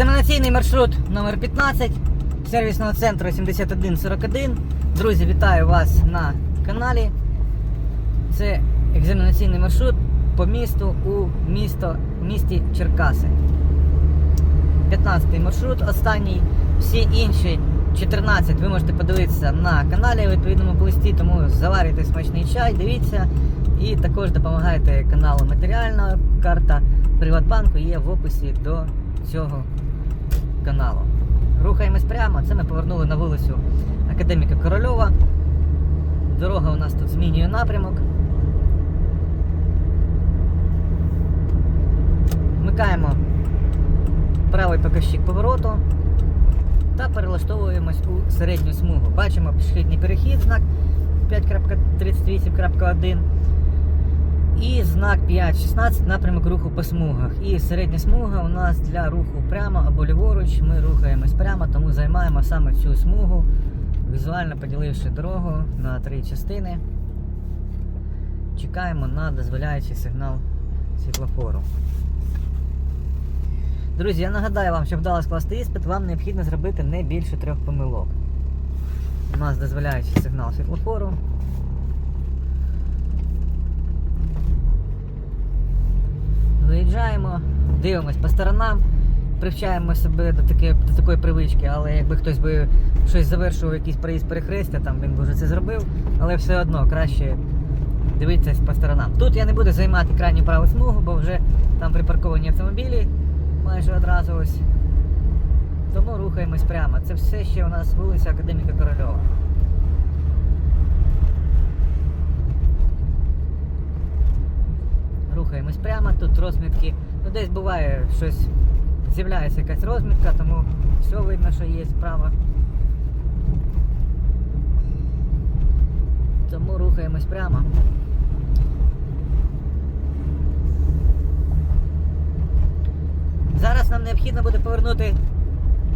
Екзаменаційний маршрут номер 15 сервісного центру 7141. Друзі, вітаю вас на каналі. Це екзаменаційний маршрут по місту у місто, місті Черкаси. 15 маршрут, останній. Всі інші 14 ви можете подивитися на каналі у відповідному плисті, тому заварюйте смачний чай, дивіться. І також допомагайте каналу матеріально. Карта Приватбанку є в описі до цього каналу. Рухаємось прямо. Це ми повернули на вулицю Академіка Корольова. Дорога у нас тут змінює напрямок. Вмикаємо правий показчик повороту та перелаштовуємось у середню смугу. Бачимо пішохідний перехід, знак 5.38.1 і знак 5.16 напрямок руху по смугах. І середня смуга у нас для руху прямо або ліворуч. Ми рухаємось прямо, тому займаємо саме цю смугу, візуально поділивши дорогу на три частини. Чекаємо на дозволяючий сигнал світлофору. Друзі, я нагадаю вам, щоб вдало скласти іспит, вам необхідно зробити не більше трьох помилок. У нас дозволяючий сигнал світлофору. Виїжджаємо, дивимось по сторонам, привчаємо себе до, таке, до такої привички, але якби хтось би щось завершував, якийсь проїзд перехрестя, там він би вже це зробив, але все одно краще дивитися по сторонам. Тут я не буду займати крайню праву смугу, бо вже там припарковані автомобілі майже одразу ось. Тому рухаємось прямо. Це все ще у нас вулиця Академіка Корольова. Рухаємось прямо, тут розмітки. Ну десь буває щось, з'являється якась розмітка, тому все видно, що є справа. Тому рухаємось прямо. Зараз нам необхідно буде повернути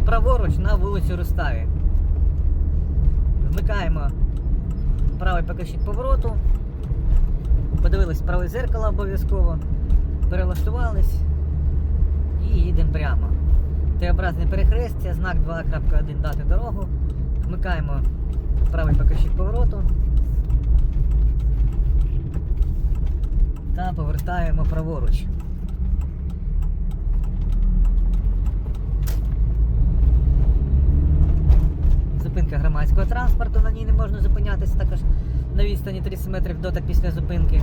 праворуч на вулицю Руставі. Вмикаємо правий показчик повороту. Подивились праве зеркало обов'язково. Перелаштувались і їдемо прямо. Т-образне перехрестя, знак 2.1 дати дорогу. Вмикаємо правий показчик повороту. Та повертаємо праворуч. Зупинка громадського транспорту, на ній не можна зупинятися також на відстані 30 метрів до та після зупинки.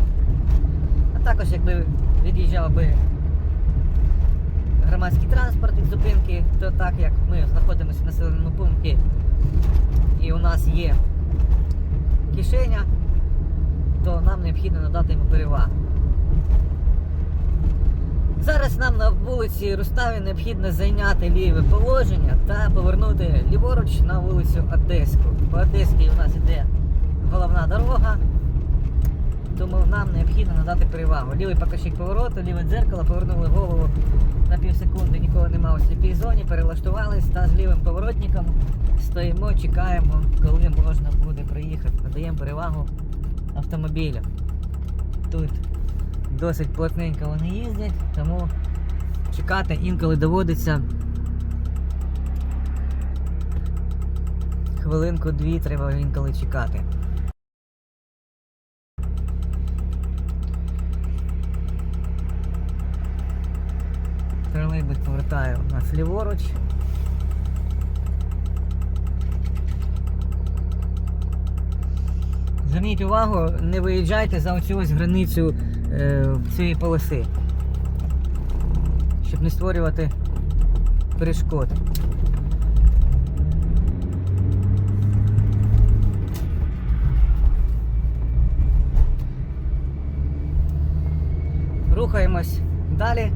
А також якби від'їжджав би громадський транспорт від зупинки, то так як ми знаходимося в населеному пункті і у нас є кишеня, то нам необхідно надати йому перевагу. Зараз нам на вулиці Руставі необхідно зайняти ліве положення та повернути ліворуч на вулицю Одеську. По Одеській у нас іде головна дорога, тому нам необхідно надати перевагу. Лівий показчик повороту, ліве дзеркало, повернули голову на пів секунди, нікого нема у сліпій зоні, перелаштувались та з лівим поворотником стоїмо, чекаємо, коли можна буде приїхати. Надаємо перевагу автомобілям. Тут досить плотненько вони їздять, тому чекати інколи доводиться. Хвилинку-дві треба інколи чекати. Повертає нас ліворуч. Зверніть увагу, не виїжджайте за оцю ось границю е, цієї полоси, щоб не створювати перешкод. Рухаємось далі.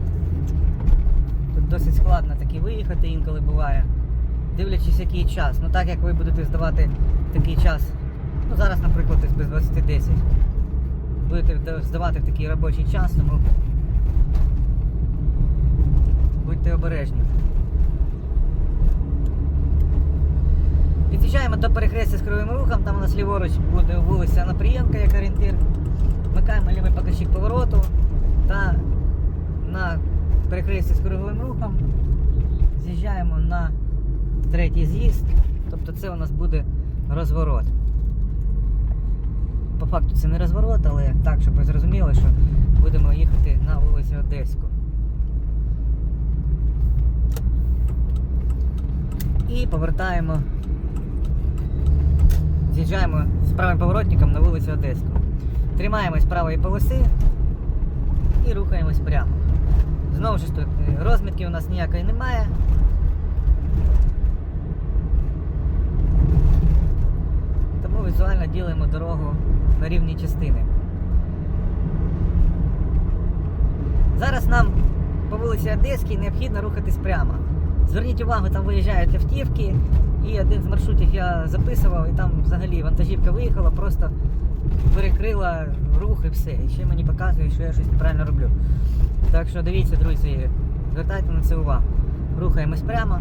Досить складно таки виїхати інколи буває, дивлячись який час. Ну так як ви будете здавати такий час, ну зараз, наприклад, без 20.10 будете здавати в такий робочий час, тому будьте обережні. Під'їжджаємо до перехрестя з кривим рухом, там у нас ліворуч буде вулиця Напрієнка як орієнтир. Вмикаємо лівий показчик повороту та на перехресті з круговим рухом з'їжджаємо. на третій з'їзд. Тобто це у нас буде розворот. По факту це не розворот, але так, щоб ви зрозуміли, що будемо їхати на вулицю Одеську. І повертаємо. З'їжджаємо з правим поворотником на вулицю Одеську. Тримаємось правої полоси і рухаємось прямо. Знову ж тут розмітки у нас ніякої немає. Тому візуально ділимо дорогу на рівні частини. Зараз нам по вулиці Одеській необхідно рухатись прямо. Зверніть увагу, там виїжджають автівки, і один з маршрутів я записував, і там взагалі вантажівка виїхала, просто перекрила рух і все. І ще мені показує, що я щось неправильно роблю. Так що дивіться, друзі, звертайте на це увагу. Рухаємось прямо.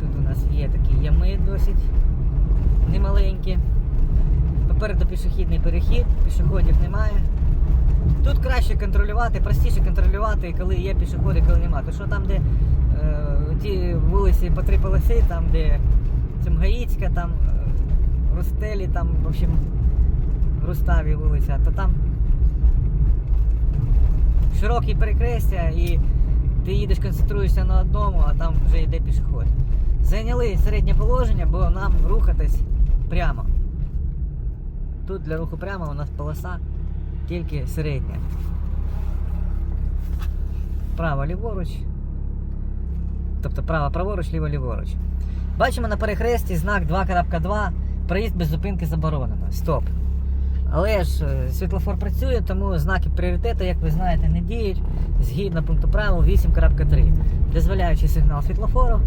Тут у нас є такі ями досить немаленькі. Попереду пішохідний перехід, пішоходів немає. Тут краще контролювати, простіше контролювати, коли є пішоходи, коли немає. То що там, де е, ті вулиці по три полоси, там, де Цимгаїцька, там е, Рустелі, там, в общем, Руставі вулиця, то там широкі перекрестя і ти їдеш, концентруєшся на одному, а там вже йде пішоход. Зайняли середнє положення, бо нам рухатись прямо. Тут для руху прямо у нас полоса тільки середня. Право ліворуч. Тобто право праворуч, ліво ліворуч. Бачимо на перехресті знак 2.2. Проїзд без зупинки заборонено. Стоп. Але ж е, світлофор працює, тому знаки пріоритету, як ви знаєте, не діють згідно пункту правил 8.3. Дозволяючи сигнал світлофору,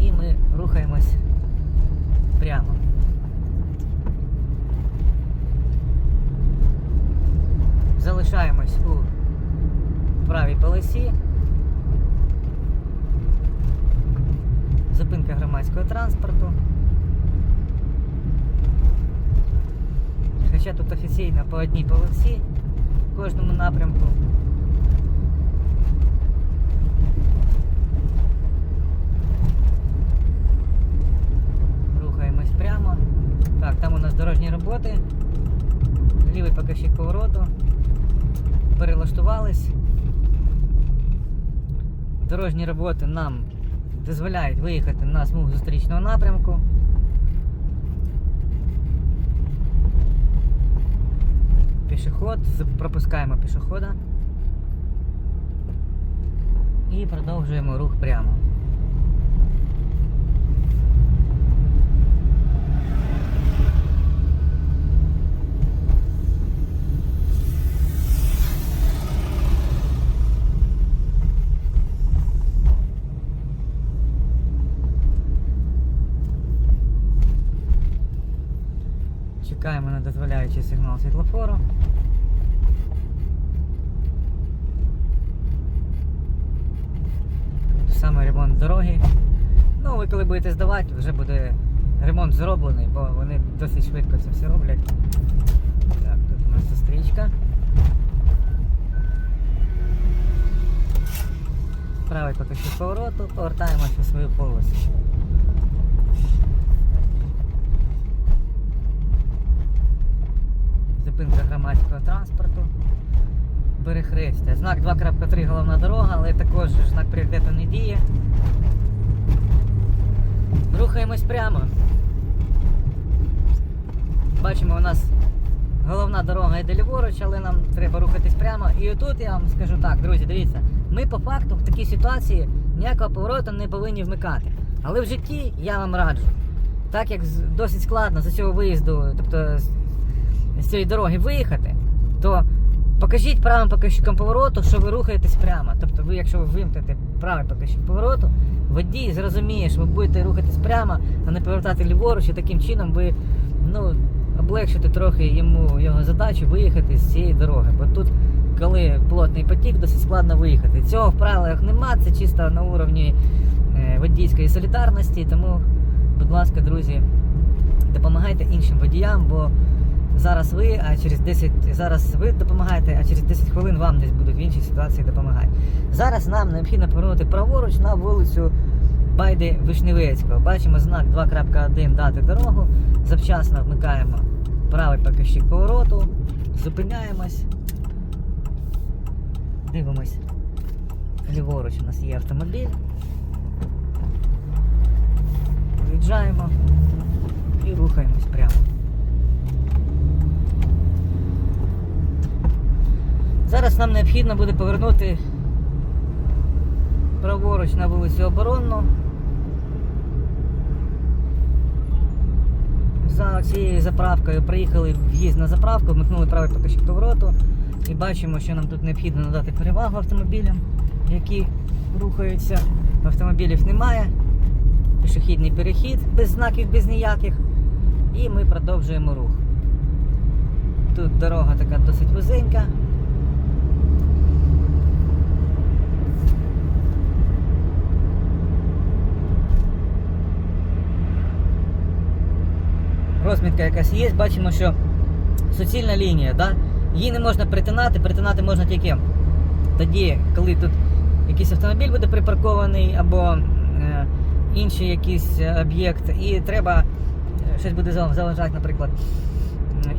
і ми рухаємось прямо. Залишаємось у правій полосі. Зупинка громадського транспорту. Хоча тут офіційно по одній полосі в кожному напрямку. Рухаємось прямо. Так, там у нас дорожні роботи. Лівий покажчик повороту. Перелаштувались. Дорожні роботи нам дозволяють виїхати на смугу зустрічного напрямку. Пішоход, пропускаємо пішохода і продовжуємо рух прямо. Чекаємо на дозволяючий сигнал світлофору. Тут саме ремонт дороги. Ну, ви коли будете здавати, вже буде ремонт зроблений, бо вони досить швидко це все роблять. Так, тут у нас зустрічка. Правий поки що повороту, повертаємося у свою полосу. Зупинка громадського транспорту. Перехрестя. Знак 2.3 головна дорога, але також знак пріоритету не діє. Рухаємось прямо. Бачимо, у нас головна дорога йде ліворуч, але нам треба рухатись прямо. І отут я вам скажу так, друзі, дивіться, ми по факту в такій ситуації ніякого повороту не повинні вмикати. Але в житті я вам раджу. Так як досить складно з цього виїзду, тобто з- цієї дороги виїхати, то покажіть правим покажчиком повороту, що ви рухаєтесь прямо. Тобто ви, якщо ви вимкнете правий покажчик повороту, водій зрозуміє, що ви будете рухатись прямо, а не повертати ліворуч, і таким чином ви ну, облегшите трохи йому його задачу виїхати з цієї дороги. Бо тут, коли плотний потік, досить складно виїхати. Цього в правилах нема, це чисто на уровні е, водійської солідарності, тому, будь ласка, друзі, допомагайте іншим водіям, бо зараз ви, а через 10, зараз ви допомагаєте, а через 10 хвилин вам десь будуть в іншій ситуації допомагати. Зараз нам необхідно повернути праворуч на вулицю Байди Вишневецького. Бачимо знак 2.1 дати дорогу. Завчасно вмикаємо правий покажчик повороту, зупиняємось, дивимось. Ліворуч у нас є автомобіль. Виїжджаємо і рухаємось прямо. Зараз нам необхідно буде повернути праворуч на вулицю Оборонну. За цією заправкою приїхали в'їзд на заправку, вмикнули правий покажчик повороту і бачимо, що нам тут необхідно надати перевагу автомобілям, які рухаються. Автомобілів немає. Пішохідний перехід без знаків, без ніяких. І ми продовжуємо рух. Тут дорога така досить вузенька. Розмітка якась є, бачимо, що суцільна лінія, да? її не можна притинати, притинати можна тільки тоді, коли тут якийсь автомобіль буде припаркований або е, інший якийсь об'єкт, і треба е, щось буде зал- заважати, наприклад.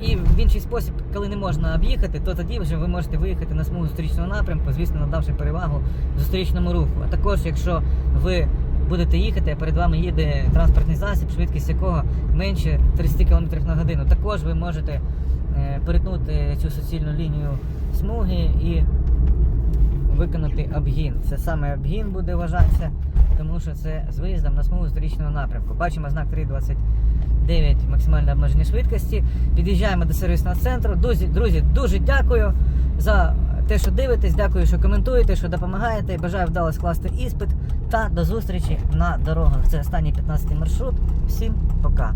І в інший спосіб, коли не можна об'їхати, то тоді вже ви можете виїхати на смугу зустрічного напрямку, звісно, надавши перевагу зустрічному руху. А також, якщо ви будете їхати, а перед вами їде транспортний засіб, швидкість якого менше 30 км на годину, також ви можете е, перетнути цю суцільну лінію смуги і виконати обгін. Це саме обгін буде вважатися, тому що це з виїздом на смугу зустрічного напрямку. Бачимо знак 329 максимальне обмеження швидкості. Під'їжджаємо до сервісного центру. Друзі, друзі, дуже дякую за те, що дивитесь, дякую, що коментуєте, що допомагаєте. Бажаю вдало скласти іспит та до зустрічі на дорогах. Це останній 15-й маршрут. Всім пока.